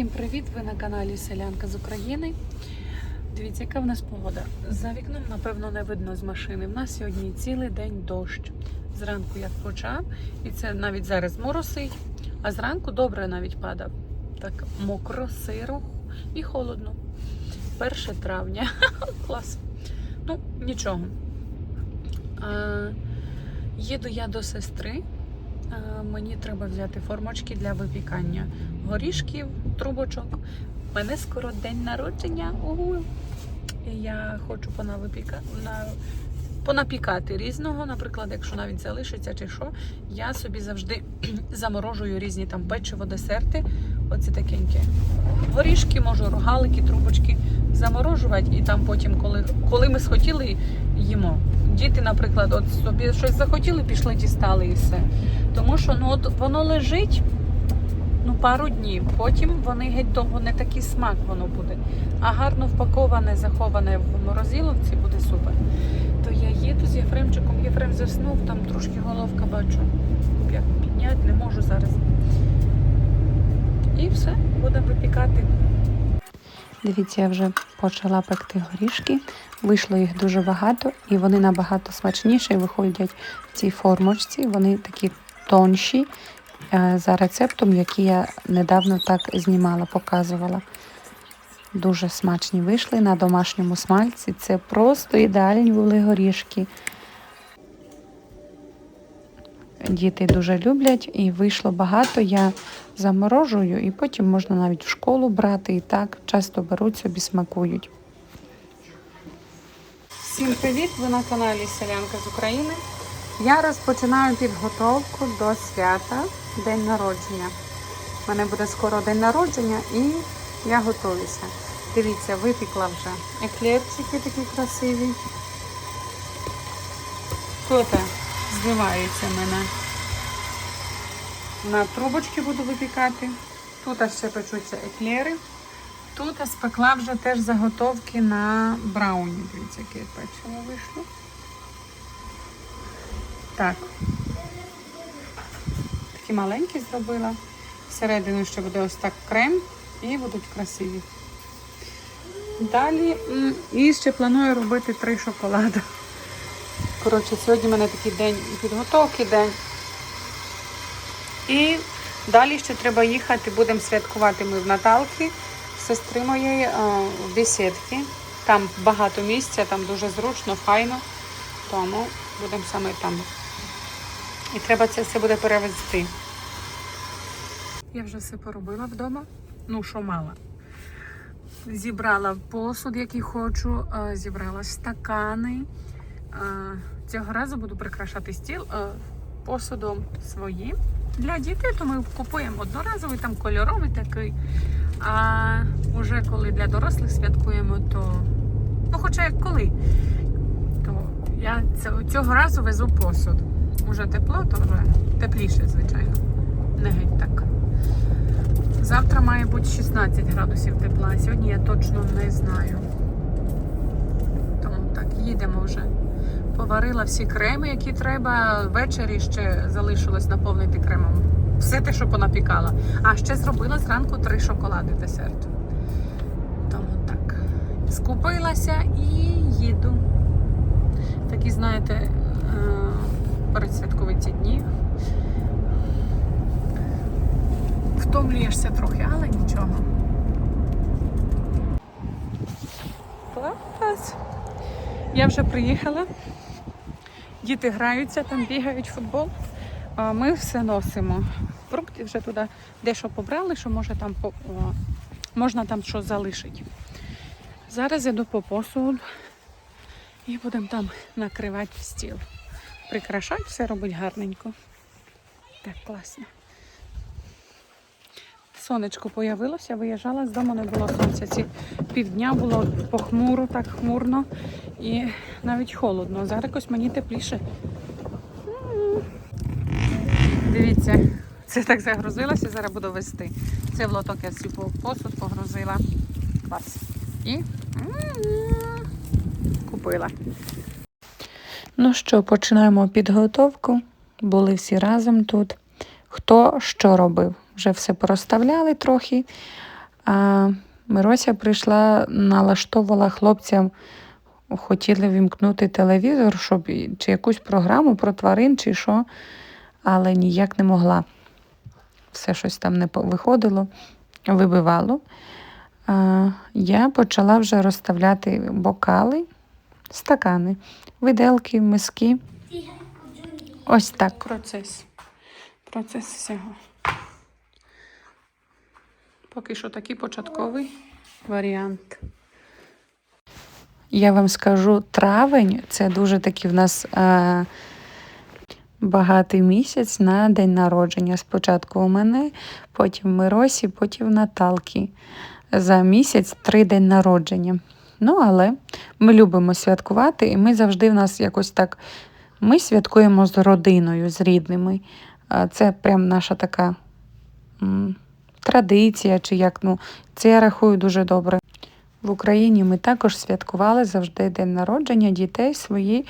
Всім привіт! Ви на каналі Селянка з України. Дивіться, яка в нас погода. За вікном, напевно, не видно з машини. В нас сьогодні цілий день дощ. Зранку як почав, і це навіть зараз моросить, а зранку добре навіть падав. Так мокро, сиро і холодно. 1 травня. Клас. Ну, нічого. А, їду я до сестри. Мені треба взяти формочки для випікання горішків, трубочок. У мене скоро день народження. Угу. Я хочу понавипіка... на... понапікати різного. Наприклад, якщо навіть залишиться чи що, я собі завжди заморожую різні там печиво, десерти. Оці такенькі. Горішки, можу, рогалики, трубочки заморожувати і там потім, коли, коли ми схотіли, їмо. Діти, наприклад, от собі щось захотіли, пішли, дістали і все. Тому що ну, от воно лежить ну, пару днів. Потім вони геть довго не такий смак воно буде. А гарно впаковане, заховане в морозиловці буде супер. То я їду з Єфремчиком. Єфрем заснув, там трошки головка бачу. Як підняти, не можу зараз. І все, будемо випікати. Дивіться, я вже почала пекти горішки. Вийшло їх дуже багато, і вони набагато смачніші виходять в цій формочці. Вони такі тонші за рецептом, який я недавно так знімала, показувала. Дуже смачні вийшли на домашньому смальці. Це просто ідеальні були горішки. Діти дуже люблять і вийшло багато. Я заморожую і потім можна навіть в школу брати і так часто беруть собі смакують. Всім привіт! Ви на каналі Селянка з України. Я розпочинаю підготовку до свята День народження. У мене буде скоро день народження і я готуюся. Дивіться, випікла вже еклерчики такі красиві. В мене. На трубочки буду випікати. Тут ще печуться еклери. Тут спекла вже теж заготовки на брауні. Дивіться, яке печиво вийшло. Так. Такі маленькі зробила. Всередину ще буде ось так крем і будуть красиві. Далі і ще планую робити три шоколади. Коротше, сьогодні в мене такий день підготовки, день. І далі ще треба їхати, будемо святкувати ми в Наталки сестри моєї в бесідки. Там багато місця, там дуже зручно, файно. Тому будемо саме там. І треба це все буде перевезти. Я вже все поробила вдома. Ну, що мала. Зібрала посуд, який хочу, е, зібрала стакани. Е, Цього разу буду прикрашати стіл е, посудом своїм. Для дітей, то ми купуємо одноразовий, там кольоровий такий. А вже коли для дорослих святкуємо, то ну хоча як коли, то я цього, разу везу посуд. Уже тепло, то вже тепліше, звичайно. Не геть так. Завтра має бути 16 градусів тепла, сьогодні я точно не знаю. Тому так, їдемо вже. Поварила всі креми, які треба. Ввечері ще залишилось наповнити кремом. Все те, що понапікала. А ще зробила зранку три шоколади десерт. Тому так. Скупилася і їду. Такі, знаєте, е, передсвяткові ці дні. Втомлюєшся трохи, але нічого. Клас! Я вже приїхала. Діти граються, там бігають футбол. А Ми все носимо. Фрукти вже туди дещо побрали, що може там можна там що залишити. Зараз йду по посуд і будемо там накривати стіл. Прикрашати, все робить гарненько. Так, класно. Сонечко появилося, виїжджала з дому, не було сонця. Ці півдня було похмуро, так хмурно і навіть холодно. Зараз якось мені тепліше. Дивіться, це так загрузилося, зараз буду вести. Це в лоток я всю посуд погрузила. Клас. І купила. Ну що, починаємо підготовку. Були всі разом тут. Хто що робив? Вже все пороставляли трохи. А Мирося прийшла, налаштовувала хлопцям, хотіли вімкнути телевізор, щоб чи якусь програму про тварин, чи що, але ніяк не могла. Все щось там не виходило, вибивало. А, я почала вже розставляти бокали, стакани, виделки, миски. Ось так. Процес. Процес всього. Поки що такий початковий варіант. Я вам скажу, травень це дуже такий в нас е, багатий місяць на день народження. Спочатку у мене, потім Миросі, потім Наталки. За місяць три день народження. Ну, але ми любимо святкувати, і ми завжди в нас якось так. Ми святкуємо з родиною, з рідними. Це прям наша така традиція, чи як, ну, це я рахую дуже добре. В Україні ми також святкували завжди день народження дітей свої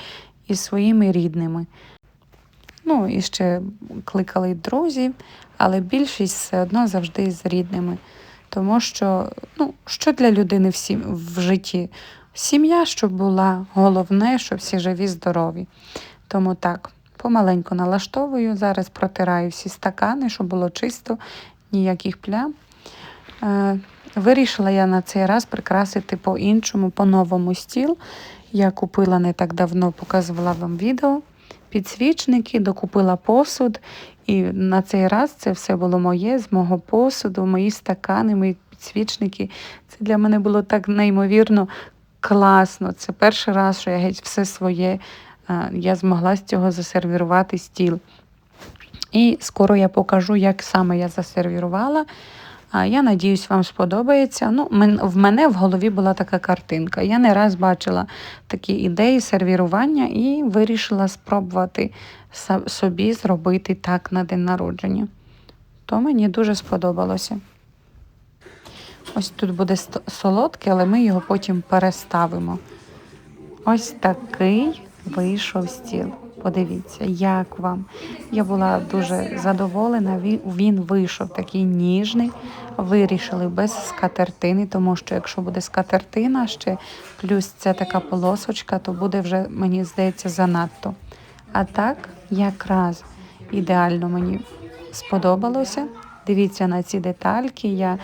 із своїми рідними. Ну, і ще кликали друзів, але більшість все одно завжди з рідними. Тому що, ну, що для людини в, сім... в житті? Сім'я, щоб була, головне, щоб всі живі, здорові. Тому так, помаленьку налаштовую. Зараз протираю всі стакани, щоб було чисто, ніяких плям. Е, Вирішила я на цей раз прикрасити по-іншому, по-новому стіл. Я купила не так давно, показувала вам відео. Підсвічники, докупила посуд. І на цей раз це все було моє, з мого посуду, мої стакани, мої підсвічники. Це для мене було так неймовірно класно. Це перший раз, що я геть все своє. е, Я змогла з цього засервірувати стіл. І скоро я покажу, як саме я засервірувала. Я надіюсь, вам сподобається. Ну, в мене в голові була така картинка. Я не раз бачила такі ідеї сервірування і вирішила спробувати собі зробити так на день народження. То мені дуже сподобалося. Ось тут буде солодке, але ми його потім переставимо. Ось такий вийшов стіл. Подивіться, як вам. Я була дуже задоволена. Він, вийшов такий ніжний. Вирішили без скатертини, тому що якщо буде скатертина ще, плюс ця така полосочка, то буде вже, мені здається, занадто. А так, якраз ідеально мені сподобалося. Дивіться на ці детальки. Я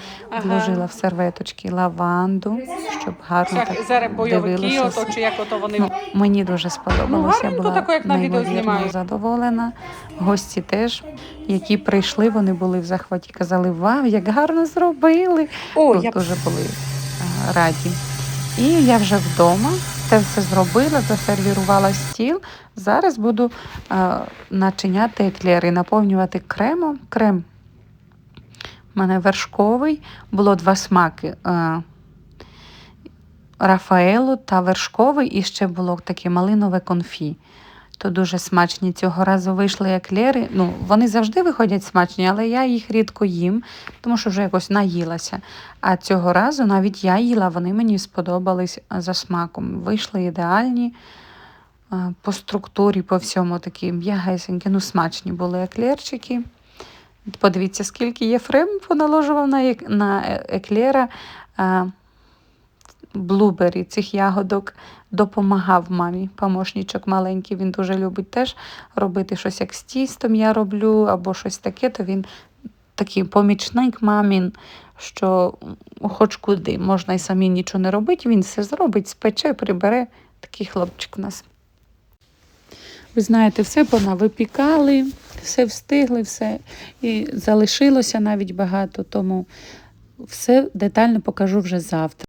вложила в серветочки лаванду, щоб гарно так бойовики, дивилося. ото чи як ото вони. Ну, мені дуже сподобалося. гарненько була тако, як на відео знімають. задоволена. Гості теж, які прийшли, вони були в захваті. Казали, вау, як гарно зробили. О, Ну, я дуже були е, раді. І я вже вдома це все зробила, засервірувала стіл. Зараз буду е, начиняти еклери, наповнювати кремом. Крем у мене вершковий, було два смаки. Е, Рафаелу та вершковий, і ще було таке малинове конфі. То дуже смачні. Цього разу вийшли еклери. Ну, вони завжди виходять смачні, але я їх рідко їм, тому що вже якось наїлася. А цього разу навіть я їла, вони мені сподобались за смаком. Вийшли ідеальні по структурі, по всьому такі м'ягесенькі, ну смачні були еклерчики. Подивіться, скільки Єфрем поналожував на, на е- еклера. Блубері цих ягодок допомагав мамі. Помощничок маленький, він дуже любить теж робити щось як з тістом я роблю, або щось таке, то він такий помічник мамін, що хоч куди, можна і самі нічого не робити, він все зробить, спече, прибере. Такий хлопчик у нас. Ви знаєте, все понавипікали, все встигли, все і залишилося навіть багато, тому все детально покажу вже завтра.